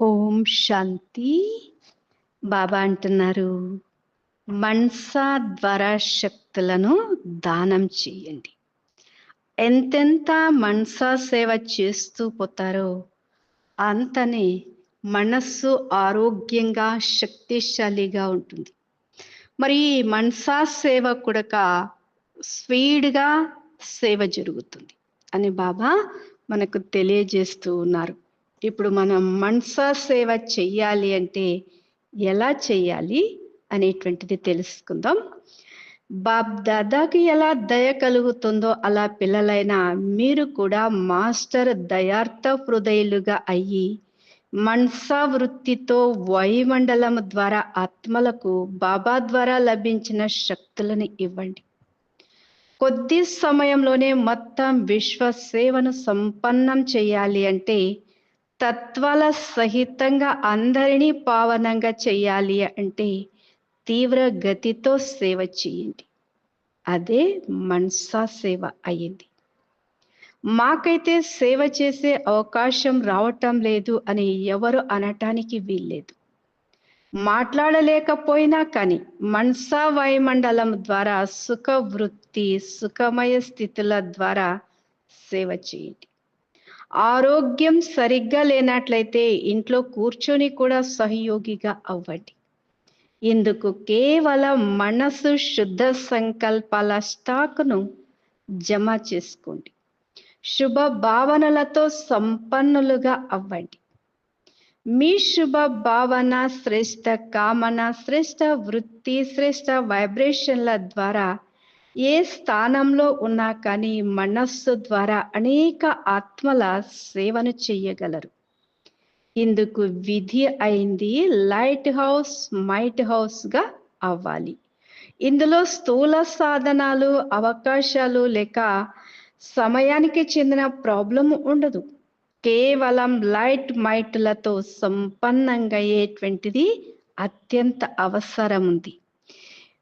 ఓం శాంతి. బాబా అంటున్నారు మనసా ద్వారా శక్తులను దానం చేయండి. ఎంతెంత మనసా సేవ చేస్తూ పోతారో అంతనే మనస్సు ఆరోగ్యంగా శక్తిశాలిగా ఉంటుంది. మరి మనసా సేవ కూడా స్పీడ్గా సేవ జరుగుతుంది అని బాబా మనకు తెలియజేస్తూ ఉన్నారు. ఇప్పుడు మనం మనసా సేవ చెయ్యాలి అంటే ఎలా చెయ్యాలి అనేటువంటిది తెలుసుకుందాం. బాబ్ దాదాకి ఎలా దయ కలుగుతుందో అలా పిల్లలైన మీరు కూడా మాస్టర్ దయార్థ హృదయులుగా అయ్యి మనసా వృత్తితో వాయుమండలం ద్వారా ఆత్మలకు బాబా ద్వారా లభించిన శక్తులను ఇవ్వండి. కొద్ది సమయంలోనే మొత్తం విశ్వ సేవను సంపన్నం చేయాలి అంటే తత్వాల సహితంగా అందరినీ పావనంగా చేయాలి అంటే తీవ్ర గతితో సేవ చేయండి. అదే మనసా సేవ అయింది మాకైతే సేవ చేసే అవకాశం రావటం లేదు అని ఎవరు అనటానికి వీల్లేదు. మాట్లాడలేకపోయినా కానీ మనసా వాయుమండలం ద్వారా సుఖ వృత్తి సుఖమయ స్థితుల ద్వారా సేవ చేయండి. ఆరోగ్యం సరిగ్గా లేనట్లయితే ఇంట్లో కూర్చొని కూడా సహయోగిగా అవ్వండి. ఇందుకు కేవలం మనసు శుద్ధ సంకల్పాల స్టాక్ను జమ చేసుకోండి. శుభ భావనలతో సంపన్నులుగా అవ్వండి. మీ శుభ భావన శ్రేష్ట కామన శ్రేష్ట వృత్తి శ్రేష్ట వైబ్రేషన్ల ద్వారా ఏ స్థానంలో ఉన్నా కానీ మనస్సు ద్వారా అనేక ఆత్మల సేవను చెయ్యగలరు ఇందుకు విధి అయింది లైట్ హౌస్ మైట్ హౌస్గా అవ్వాలి. ఇందులో స్థూల సాధనాలు అవకాశాలు లేక సమయానికి చెందిన ప్రాబ్లం ఉండదు. కేవలం లైట్ మైట్లతో సంపన్నంగా అయ్యేటువంటిది అత్యంత అవసరం ఉంది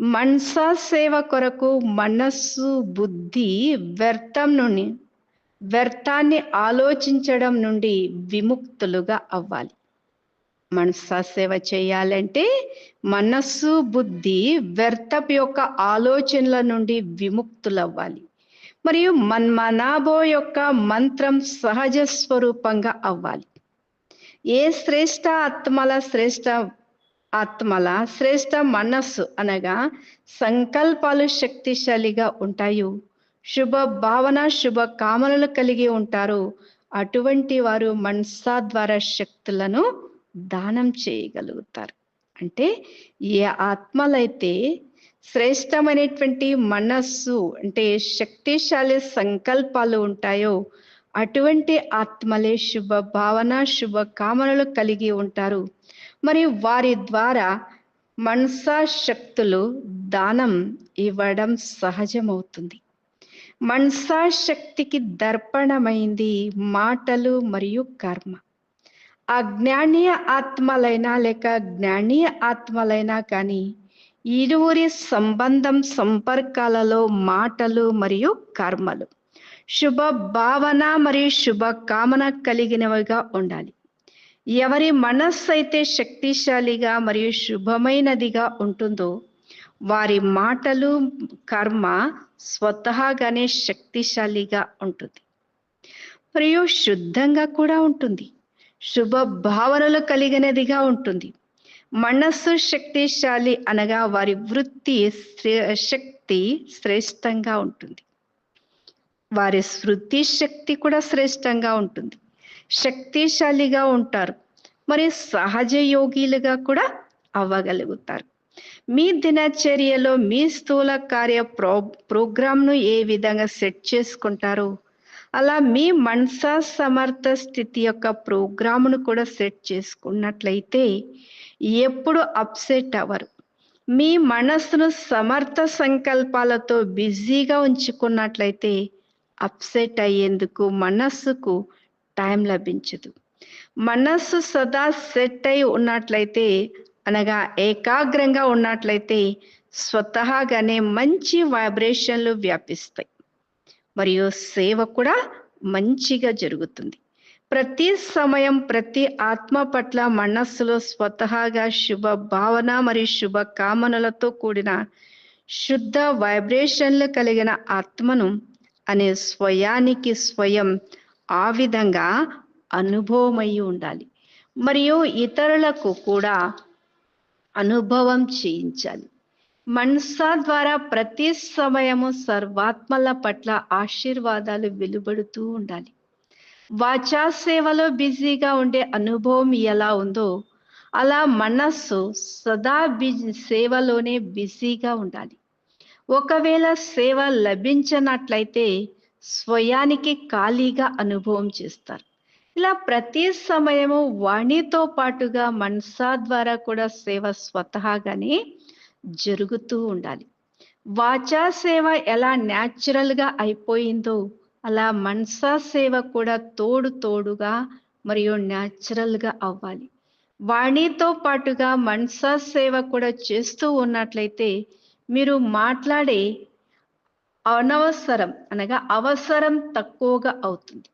మనసా సేవ కొరకు మనస్సు బుద్ధి వ్యర్థం నుండి వ్యర్థాన్ని ఆలోచించడం నుండి విముక్తులుగా అవ్వాలి. మనసా సేవ చేయాలంటే మనస్సు బుద్ధి వ్యర్థపు యొక్క ఆలోచనల నుండి విముక్తులవ్వాలి. మరియు మన్మనాభో యొక్క మంత్రం సహజ స్వరూపంగా అవ్వాలి. ఏ శ్రేష్ట ఆత్మల శ్రేష్ట ఆత్మల శ్రేష్ట మనస్సు అనగా సంకల్పాలు శక్తిశాలిగా ఉంటాయో. శుభ భావన శుభ కామనలు కలిగి ఉంటారు. అటువంటి వారు మనసా ద్వారా శక్తులను దానం చేయగలుగుతారు. అంటే ఏ ఆత్మలైతే శ్రేష్టమైనటువంటి మనస్సు అంటే శక్తిశాలి సంకల్పాలు ఉంటాయో అటువంటి ఆత్మలే శుభ భావన శుభ కామనలు కలిగి ఉంటారు. మరి వారి ద్వారా మనసా శక్తులు దానం ఇవ్వడం సహజమవుతుంది. మనసా శక్తికి దర్పణమైంది మాటలు మరియు కర్మ. అజ్ఞానీయ ఆత్మలైనా లేక జ్ఞానీయ ఆత్మలైనా కానీ ఇరువురి సంబంధం సంపర్కాలలో మాటలు మరియు కర్మలు. శుభ భావన మరియు శుభకామన కలిగినవిగా ఉండాలి. ఎవరి మనస్సు అయితే శక్తిశాలిగా మరియు శుభమైనదిగా ఉంటుందో వారి మాటలు కర్మ స్వతహాగానే శక్తిశాలిగా ఉంటుంది. మరియు శుద్ధంగా కూడా ఉంటుంది. శుభ భావనలు కలిగినదిగా ఉంటుంది. మనస్సు శక్తిశాలి అనగా వారి వృత్తి శక్తి శ్రేష్టంగా ఉంటుంది. వారి స్మృతి శక్తి కూడా శ్రేష్టంగా ఉంటుంది. శక్తిశాలిగా ఉంటారు. మరి సహజ యోగిలుగా కూడా అవ్వగలుగుతారు. మీ దినచర్యలో మీ స్థూల కార్య ప్రో ప్రోగ్రామ్ను ఏ విధంగా సెట్ చేసుకుంటారో? అలా మీ మనసా సమర్థ స్థితి యొక్క ప్రోగ్రామ్ను కూడా సెట్ చేసుకున్నట్లయితే ఎప్పుడు అప్సెట్ అవ్వరు. మీ మనస్సును సమర్థ సంకల్పాలతో బిజీగా ఉంచుకున్నట్లయితే అప్సెట్ అయ్యేందుకు మనస్సుకు టైం లభించదు. మనస్సు సదా సెట్ అయి ఉన్నట్లయితే అనగా ఏకాగ్రంగా ఉన్నట్లయితే స్వతహాగానే మంచి వైబ్రేషన్లు వ్యాపిస్తాయి. మరియు సేవ కూడా మంచిగా జరుగుతుంది. ప్రతి సమయం ప్రతి ఆత్మ పట్ల మనస్సులో స్వతహాగా శుభ భావన మరియు శుభ కామనలతో కూడిన శుద్ధ వైబ్రేషన్లు కలిగిన ఆత్మను అనే స్వయానికి స్వయం ఆ విధంగా అనుభవమై ఉండాలి. మరియు ఇతరులకు కూడా అనుభవం చేయించాలి. మనసా ద్వారా ప్రతి సమయము సర్వాత్మల పట్ల ఆశీర్వాదాలు వెలువడుతూ ఉండాలి. వాచా సేవలో బిజీగా ఉండే అనుభవం ఎలా ఉందో అలా మనస్సు సదా బిజీ సేవలోనే బిజీగా ఉండాలి. ఒకవేళ సేవ లభించనట్లయితే స్వయానికి ఖాళీగా అనుభవం చేస్తారు. ఇలా ప్రతి సమయము వాణితో పాటుగా మనసా ద్వారా కూడా సేవ స్వతహాగానే జరుగుతూ ఉండాలి. వాచా సేవ ఎలా న్యాచురల్గా అయిపోయిందో అలా మనసా సేవ కూడా తోడు తోడుగా మరియు న్యాచురల్గా అవ్వాలి. వాణితో పాటుగా మనసా సేవ కూడా చేస్తూ ఉన్నట్లయితే మీరు మాట్లాడే అనవసరం అనగా అవసరం తక్కువగా అవుతుంది.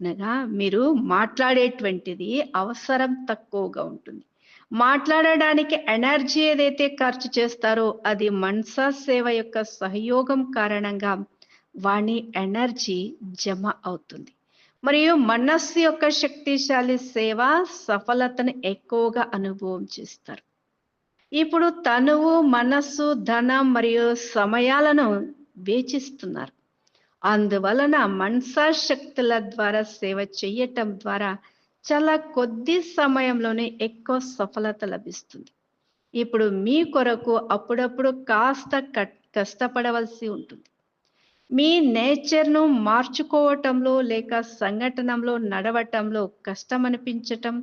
అనగా మీరు మాట్లాడేటువంటిది అవసరం తక్కువగా ఉంటుంది. మాట్లాడడానికి ఎనర్జీ ఏదైతే ఖర్చు చేస్తారో అది మనసా సేవ యొక్క సహయోగం కారణంగా వాణి ఎనర్జీ జమ అవుతుంది. మరియు మనస్సు యొక్క శక్తిశాలి సేవ సఫలతను ఎక్కువగా అనుభవం చేస్తారు. ఇప్పుడు తనువు మనస్సు ధనం మరియు సమయాలను వేచిస్తున్నారు. అందువలన మనసా శక్తుల ద్వారా సేవ చేయటం ద్వారా చాలా కొద్ది సమయంలోనే ఎక్కువ సఫలత లభిస్తుంది. ఇప్పుడు మీ కొరకు అప్పుడప్పుడు కాస్త కష్టపడవలసి ఉంటుంది. మీ నేచర్ను మార్చుకోవటంలో లేక సంఘటనలో నడవటంలో కష్టం అనిపించటం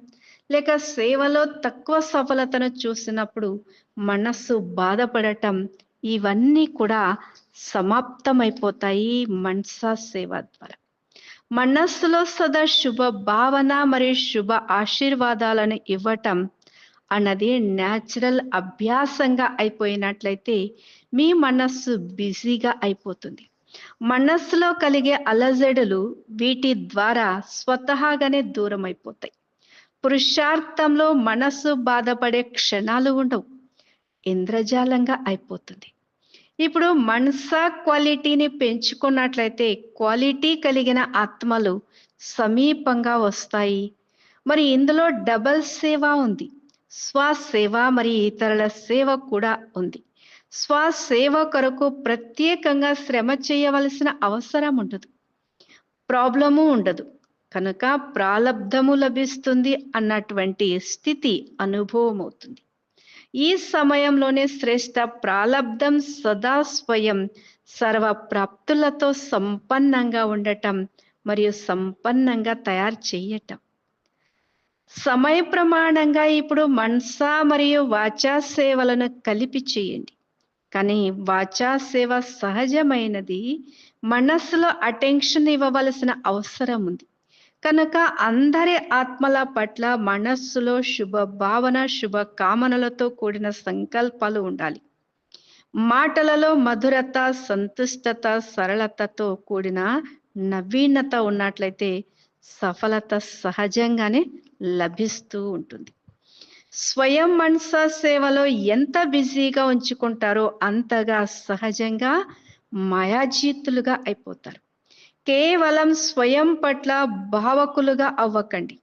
లేక సేవలో తక్కువ సఫలతను చూసినప్పుడు మనస్సు బాధపడటం ఇవన్నీ కూడా సమాప్తమైపోతాయి మనసా సేవ ద్వారా. మనస్సులో సదా శుభ భావన మరియు శుభ ఆశీర్వాదాలను ఇవ్వటం అన్నది న్యాచురల్ అభ్యాసంగా అయిపోయినట్లయితే మీ మనస్సు బిజీగా అయిపోతుంది. మనస్సులో కలిగే అలజడులు వీటి ద్వారా స్వతహాగానే దూరం అయిపోతాయి పురుషార్థంలో మనస్సు బాధపడే క్షణాలు ఉండవు. ఇంద్రజాలంగా అయిపోతుంది. ఇప్పుడు మనస క్వాలిటీని పెంచుకున్నట్లయితే క్వాలిటీ కలిగిన ఆత్మలు సమీపంగా వస్తాయి. మరి ఇందులో డబల్ సేవ ఉంది. స్వసేవ మరి ఇతరుల సేవ కూడా ఉంది. స్వసేవ కొరకు ప్రత్యేకంగా శ్రమ చేయవలసిన అవసరం ఉండదు. ప్రాబ్లము ఉండదు. కనుక ప్రాలబ్ధము లభిస్తుంది అన్నటువంటి స్థితి అనుభవం అవుతుంది ఈ సమయంలోనే శ్రేష్ట ప్రాలబ్ధం సదా స్వయం సర్వ ప్రాప్తులతో సంపన్నంగా ఉండటం మరియు సంపన్నంగా తయారు చేయటం. సమయ ప్రమాణంగా ఇప్పుడు మనసా మరియు వాచా సేవలను కలిపి చేయండి. కానీ వాచా సేవ సహజమైనది. మనస్సులో అటెన్షన్ ఇవ్వవలసిన అవసరం ఉంది. కనుక అందరి ఆత్మల పట్ల మనస్సులో శుభ భావన శుభ కామనలతో కూడిన సంకల్పాలు ఉండాలి. మాటలలో మధురత సంతుష్టత సరళతతో కూడిన నవీనత ఉన్నట్లయితే సఫలత సహజంగానే లభిస్తూ ఉంటుంది. స్వయం మనస సేవలో ఎంత బిజీగా ఉంచుకుంటారో అంతగా సహజంగా మాయాజీతులుగా అయిపోతారు. కేవలం స్వయం పట్ల భావకులుగా అవ్వకండి.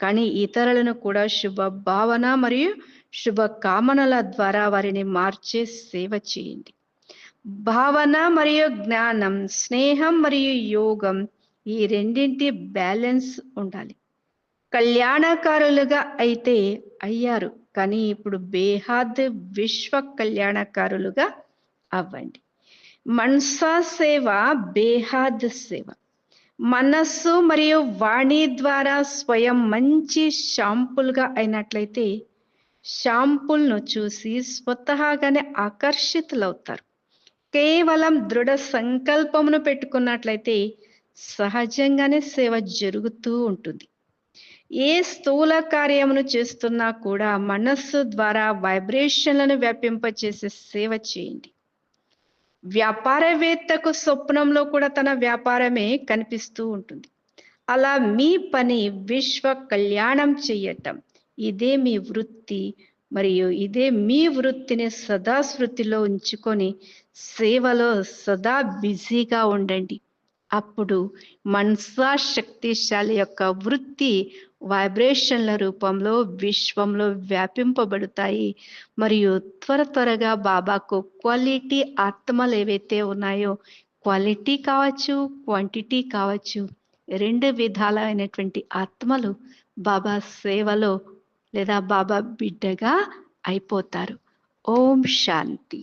కానీ ఇతరులను కూడా శుభ భావన మరియు శుభ కామనల ద్వారా వారిని మార్చే సేవ చేయండి. భావన మరియు జ్ఞానం స్నేహం మరియు యోగం ఈ రెండింటి బ్యాలెన్స్ ఉండాలి. కళ్యాణకారులుగా అయితే అయ్యారు కానీ ఇప్పుడు బేహాద్ విశ్వ కళ్యాణకారులుగా అవ్వండి. మనసా సేవ బేహాద్ సేవ. మనస్సు మరియు వాణి ద్వారా స్వయం మంచి షాంపుల్గా అయినట్లయితే షాంపుల్ను చూసి స్వతహాగానే ఆకర్షితులవుతారు. కేవలం దృఢ సంకల్పమును పెట్టుకున్నట్లయితే సహజంగానే సేవ జరుగుతూ ఉంటుంది. ఏ స్థూల కార్యమును చేస్తున్నా కూడా మనస్సు ద్వారా వైబ్రేషన్లను వ్యాపింపచేసే సేవ చేయండి. వ్యాపారవేత్తకు స్వప్నంలో కూడా తన వ్యాపారమే కనిపిస్తూ ఉంటుంది. అలా మీ పని విశ్వ కళ్యాణం చెయ్యటం ఇదే మీ వృత్తి. మరియు ఇదే మీ వృత్తిని సదా శృతిలో ఉంచుకొని సేవలో సదా బిజీగా ఉండండి. అప్పుడు మనసా శక్తిశాలి యొక్క వృత్తి వైబ్రేషన్ల రూపంలో విశ్వంలో వ్యాపింపబడతాయి. మరియు త్వర త్వరగా బాబాకు క్వాలిటీ ఆత్మలు ఏవైతే ఉన్నాయో క్వాలిటీ కావచ్చు క్వాంటిటీ కావచ్చు రెండు విధాలైనటువంటి ఆత్మలు బాబా సేవలో లేదా బాబా బిడ్డగా అయిపోతారు. ఓం శాంతి.